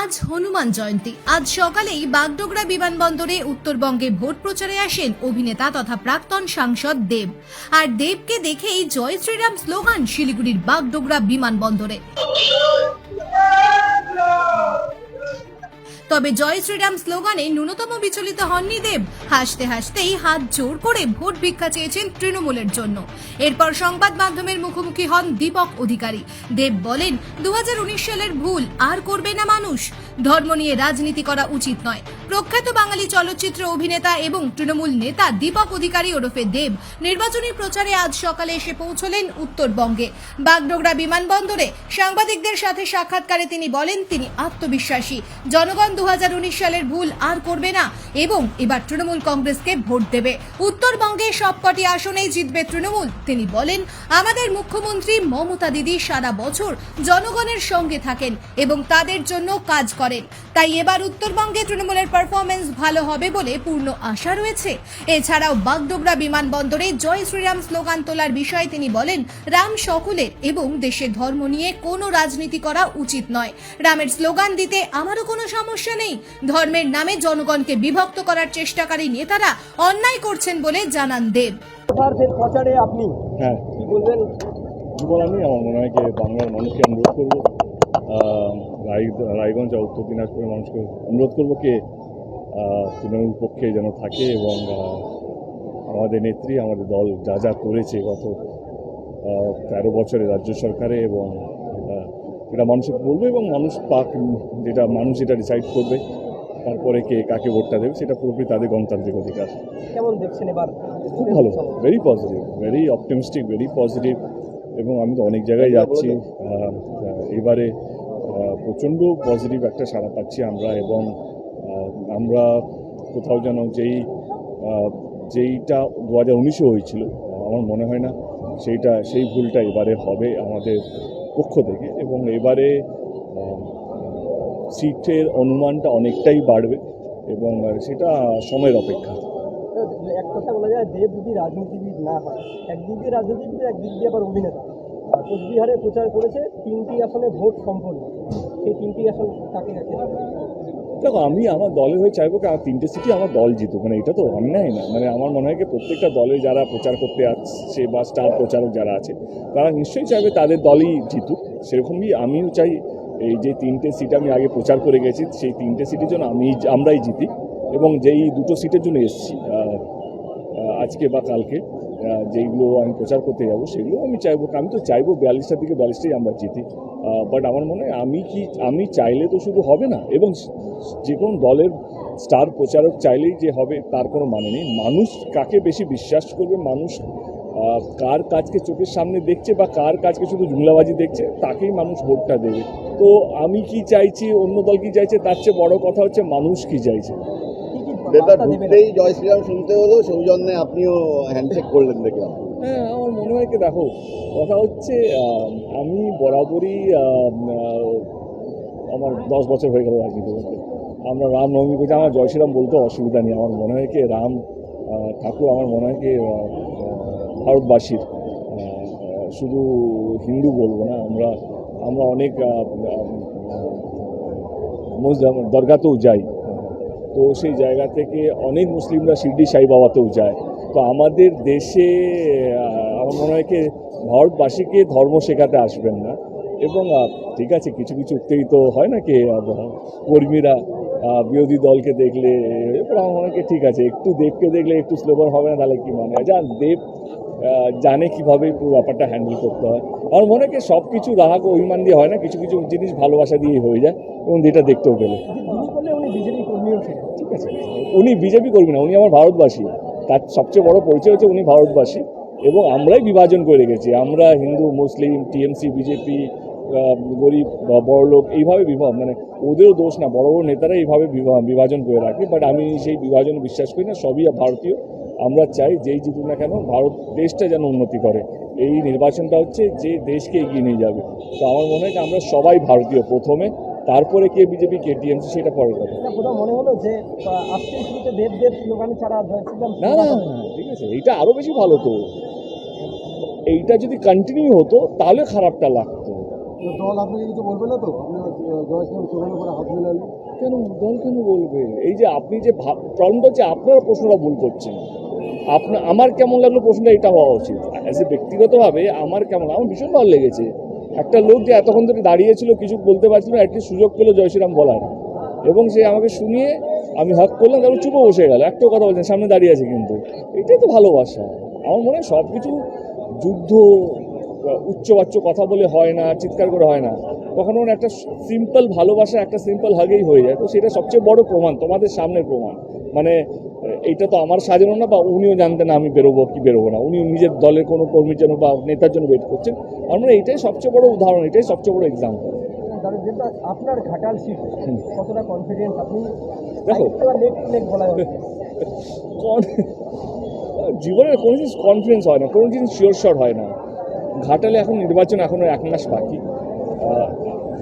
আজ হনুমান জয়ন্তী। আজ সকালেই বাগডোগরা বিমানবন্দরে উত্তরবঙ্গে ভোট প্রচারে আসেন অভিনেতা তথা প্রাক্তন সাংসদ দেব। আর দেবকে দেখেই জয় শ্রীরাম স্লোগান শিলিগুড়ির বাগডোগরা বিমানবন্দরে। তবে জয় শ্রীরাম স্লোগানে ন্যূনতম বিচলিত হননি দেব। হাসতে হাসতেই হাত জোর করে ভোট ভিক্ষা চেয়েছেন তৃণমূলের জন্য। এরপর সংবাদ মাধ্যমের মুখোমুখি হন দীপক অধিকারী। দেব বলেন দু হাজার উনিশ সালের ভুল, আর করবে না মানুষ। ধর্ম নিয়ে রাজনীতি করা উচিত নয়। প্রখ্যাত বাঙালি চলচ্চিত্র অভিনেতা এবং তৃণমূল নেতা দীপক অধিকারী ওরফে দেব নির্বাচনী প্রচারে আজ সকালে এসে পৌঁছলেন উত্তরবঙ্গে। বাগডোগরা বিমানবন্দরে সাংবাদিকদের সাথে সাক্ষাৎকারে তিনি বলেন, তিনি আত্মবিশ্বাসী। জনগণ দু হাজার উনিশ সালের ভুল আর করবে না এবং এবার তৃণমূল কংগ্রেসকে ভোট দেবে। উত্তরবঙ্গে সবকটি আসনেই জিতবে তৃণমূল। তিনি বলেন, আমাদের মুখ্যমন্ত্রী মমতা দিদি সারা বছর জনগণের সঙ্গে থাকেন এবং তাদের জন্য কাজ করেন। তাই এবার উত্তরবঙ্গে তৃণমূলের পারফরমেন্স ভালো হবে বলে পূর্ণ আশা রয়েছে। এছাড়াও বাগডোগরা বিমানবন্দরে জয় শ্রীরাম স্লোগান তোলার বিষয়ে তিনি বলেন রাম সকলের এবং দেশের ধর্ম নিয়ে কোনো রাজনীতি করা উচিত নয়। রামের স্লোগান দিতে আমারও কোনো সমস্যা নেই। ধর্মের নামে জনগণকে বিভক্ত করার চেষ্টাকারী নেতারা অন্যায় করছেন বলে জানান দেব। প্রচারে আপনি হ্যাঁ। কি বলবেন? কি বলার নেই আমার মনে হয় কি বাংলার মানুষকে অনুরোধ করব। রায় রায়গঞ্জ আর উত্তর দিনাজপুরের মানুষকে অনুরোধ করব কে তৃণমূল পক্ষে যেন থাকে এবং আমাদের নেত্রী আমাদের দল যা যা করেছে গত তেরো বছরে রাজ্য সরকারে এবং এটা মানুষকে বলবে এবং মানুষ পাক যেটা মানুষ যেটা ডিসাইড করবে তারপরে কে কাকে ভোটটা দেবে সেটা পুরোপুরি তাদের গণতান্ত্রিক অধিকার। কেমন দেখছেন এবার? খুব ভালো very positive very optimistic very positive এবং আমি তো অনেক জায়গায় যাচ্ছি এবারে প্রচণ্ড পজিটিভ একটা সাড়া পাচ্ছি আমরা এবং আমরা কোথাও যেন যেই যেইটা দু হাজার উনিশে হয়েছিল আমার মনে হয় না সেইটা, সেই ভুলটা এবারে হবে আমাদের পক্ষ থেকে এবং এবারে সিটের অনুমানটা অনেকটাই বাড়বে এবং সেটা সময়ের অপেক্ষা। এক কথা বলা যায় দেব যদি রাজনীতিবিদ না হয় একদিক দিয়ে রাজনীতিবিদ একদিক দিয়ে আবার অভিনেতা। কোচবিহারে প্রচার করেছে, তিনটি আসনে ভোট সম্পন্ন। সেই তিনটি দেখো, আমি আমার দলের হয়ে চাইব কি তিনটে সিটি আমার দল জিতুক মানে এটা তো অন্যায় না। মানে আমার মনে হয় কি, প্রত্যেকটা দলে যারা প্রচার করতে আসছে বা স্টার প্রচারক যারা আছে, তারা নিশ্চয়ই চাইবে তাদের দলই জিতুক। সেরকমই আমিও চাই এই যে তিনটে সিট আমি আগে প্রচার করে গেছি, সেই তিনটে সিটের জন্য আমি, আমরাই জিতি। এবং যেই দুটো সিটের জন্য এসেছি আজকে বা কালকে যেইগুলো আমি প্রচার করতে যাব, সেগুলো আমি চাইব। আমি তো চাইব বিয়াল্লিশটা থেকে বিয়াল্লিশটাই আমরা জিতি। বাট আমার মনে হয় আমি কি, আমি চাইলে তো শুধু হবে না, এবং যে কোনো দলের স্টার প্রচারক চাইলেই যে হবে, তার কোনো মানে নেই। মানুষ কাকে বেশি বিশ্বাস করবে? মানুষ কার কাজকে চোখের সামনে দেখছে বা কার কাজকে শুধু জুমলাবাজি দেখছে? তাকেই মানুষ ভোটটা দেবে। তো আমি কি চাইছি, অন্য দল কি চাইছে? তার চেয়ে বড় কথা হচ্ছে মানুষ কি চাইছে। দেবেন ঢুকতেই জয় শ্রীরাম শুনতে হলো সৌজন্যে আপনিও হ্যান্ডশেক করলেন দেখলাম হ্যাঁ আমার মনে হয় কি দেখো কথা হচ্ছে আমি বরাবরই আমার দশ বছর হয়ে গেল রাজনীতি করতে। আমরা রাম নবমী করছি আমার জয় শ্রীরাম বলতে অসুবিধা নেই। আমার মনে হয় কি রাম ঠাকুর আমার মনে হয় কি ভারতবাসীর শুধু হিন্দু বলব না আমরা আমরা অনেক দরগাতেও যাই। তো সেই জায়গা থেকে অনেক মুসলিমরা শিরডি সাই বাবাতেও যায়। তো আমাদের দেশে আমার মনে হয় কি, ভারতবাসীকে ধর্ম শেখাতে আসবেন না। এবং ঠিক আছে, কিছু কিছু উত্তেজিত হয় না কি কর্মীরা বিরোধী দলকে দেখলে, এরপর আমার মনে হয় ঠিক আছে, একটু দেবকে দেখলে একটু স্লোগান হবে না, তাহলে কি মনে হয়? যান দেব জানে কীভাবে পুরো ব্যাপারটা হ্যান্ডেল করতে হয়। আমার মনে হয় সব কিছু রাগ অভিমান দিয়ে হয় না, কিছু কিছু জিনিস ভালোবাসা দিয়েই হয়ে যায়, এবং এটা দেখতেও পেলে যিনি করলে উনি বিজেপি কর্মীও ছিলেন ঠিক আছে। উনি বিজেপি করবি না, উনি আমার ভারতবাসী। তার সবচেয়ে বড় পরিচয় হচ্ছে উনি ভারতবাসী এবং আমরাই বিভাজন করে রেখেছি। আমরা হিন্দু, মুসলিম, টিএমসি, বিজেপি গরিব বড়লোক, এইভাবে বিভাগ মানে ওদেরও দোষ না, বড় বড় নেতারা এইভাবে বিভা- বিভাজন করে রাখে। বাট আমি সেই বিভাজন বিশ্বাস করি না, সবই ভারতীয়। আমরা চাই যেই জিতুক না কেন, ভারত দেশটা যেন উন্নতি করে। এই নির্বাচনটা হচ্ছে যে দেশকে এগিয়ে নিয়ে যাবে। তো আমার মনে হয় যে আমরা সবাই ভারতীয় প্রথমে। তারপরে কে বিজেপি কে টিএমসি সেটা পরের কথা? মনে হলো যে শুরুতে দেব দেব স্লোগান ছাড়া না না ঠিক আছে। এইটা আরও বেশি ভালো তো। এইটা যদি কন্টিনিউ হতো তাহলে খারাপটা লাগতো। দল আপনাকে কিছু বলবে না তো? জয়শ্রীরাম স্লোগানের উপরে হাত মিলালেন। কেন দল কেন বলবে এই যে আপনি যে প্রবলেমটা হচ্ছে আপনারা প্রশ্নটা ভুল করছেন। আপনার আমার কেমন লাগল প্রশ্নটা এটা হওয়া উচিত। অ্যাজ এ ব্যক্তিগতভাবে আমার কেমন আমার ভীষণ ভালো লেগেছে। একটা লোক যে এতক্ষণ ধরে দাঁড়িয়েছিল কিছু বলতে পারছিল না একটি সুযোগ পেল জয়শ্রীরাম বলার। এবং সে আমাকে শুনিয়ে আমি হক করলাম, তারপর চুপে বসে গেল। একটাও কথা বলছেন, সামনে দাঁড়িয়ে আছে কিন্তু। এটাই তো ভালোবাসা। আমার মনে হয় সব কিছু যুদ্ধ, উচ্চবাচ্য কথা বলে হয় না, চিৎকার করে হয় না। কখনো একটা সিম্পল ভালোবাসা একটা সিম্পল হাগেই হয়ে যায়। তো সেটা সবচেয়ে বড় প্রমাণ তোমাদের সামনের প্রমাণ। মানে এইটা তো আমার সাজানো না বা উনিও জানতেন না আমি বেরোবো কি বেরোবো না। উনি নিজের দলের কোনো কর্মীর জন্য বা নেতার জন্য ওয়েট করছেন। আমার মনে এটাই সবচেয়ে বড় উদাহরণ এটাই সবচেয়ে বড় এক্সাম্পল আপনার ঘাটাল সিট কতটা কনফিডেন্স আপনি? দেখো। জীবনের কোনো জিনিস কনফিডেন্স হয় না কোনো জিনিস শিওর শট হয় না। ঘাটালে এখন নির্বাচন এখনও এক মাস বাকি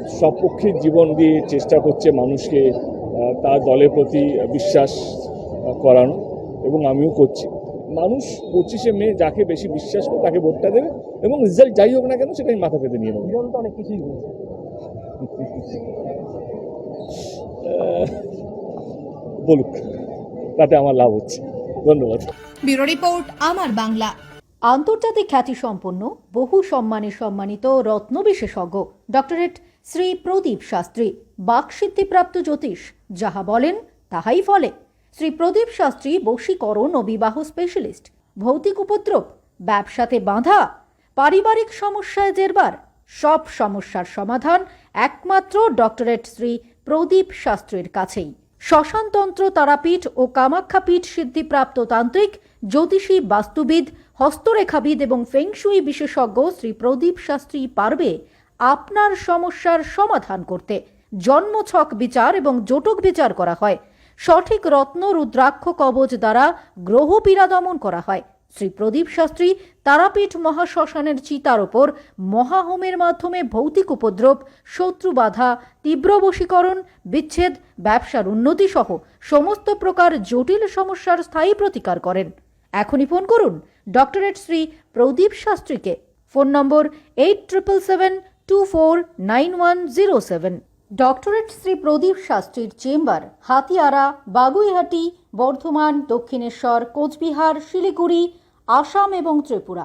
আহ, সব পক্ষের জীবন দিয়ে চেষ্টা করছে মানুষকে তার দলের প্রতি বিশ্বাস করানো এবং আমিও করছি। মানুষ পঁচিশে মে যাকে বেশি বিশ্বাস করে তাকে ভোটটা দেবে এবং রেজাল্ট যাই হোক না কেন সেটা আমি মাথা পেতে নিয়ে নেব। অনেক কিছুই বলুক তাতে আমার লাভ হচ্ছে। ধন্যবাদ। ব্যুরো রিপোর্ট আমার বাংলা। আন্তর্জাতিক খ্যাতিসম্পন্ন, বহু সম্মানে সম্মানিত রত্ন বিশেষজ্ঞ ডক্টরেট শ্রী প্রদীপ শাস্ত্রী বাকসিদ্ধিপ্রাপ্ত জ্যোতিষ, যাহা বলেন, তাহাই ফলে। শ্রী প্রদীপ শাস্ত্রী বশীকরণ ও বিবাহ স্পেশালিস্ট, ভৌতিক উপদ্রব, ব্যবসাতে বাঁধা, পারিবারিক সমস্যায় জেরবার, সব সমস্যার সমাধান একমাত্র ডক্টরেট শ্রী প্রদীপ শাস্ত্রীর কাছেই। শ্মশানতন্ত্র তারাপীঠ ও কামাখ্যাপীঠ সিদ্ধিপ্রাপ্ত তান্ত্রিক, জ্যোতিষী বাস্তুবিদ হস্তরেখাবিদ এবং ফেংশুই বিশেষজ্ঞ শ্রী প্রদীপ শাস্ত্রী পারবে আপনার সমস্যার সমাধান করতে। জন্মছক বিচার এবং জটক বিচার করা হয়। সঠিক রত্ন, রুদ্রাক্ষ কবচ দ্বারা গ্রহ পীড়া দমন করা হয়। শ্রী প্রদীপ শাস্ত্রী তারাপীঠ মহাশ্মশানের চিতার ওপর মহাহোমের মাধ্যমে ভৌতিক উপদ্রব, শত্রু বাধা, তীব্র বশীকরণ, বিচ্ছেদ, ব্যবসার উন্নতি সহ সমস্ত প্রকার জটিল সমস্যার স্থায়ী প্রতিকার করেন। এখনই ফোন করুন। ডক্টরেট শ্রী প্রদীপ শাস্ত্রীকে। Phone number eight triple seven two four nine one zero seven. Doctorate Shri Pradeep শাস্ত্রীর chamber, Hatiara, Baguiati, Bardhaman, Dakshineswar, Coochbehar, Siliguri, Assam এবং ত্রিপুরা।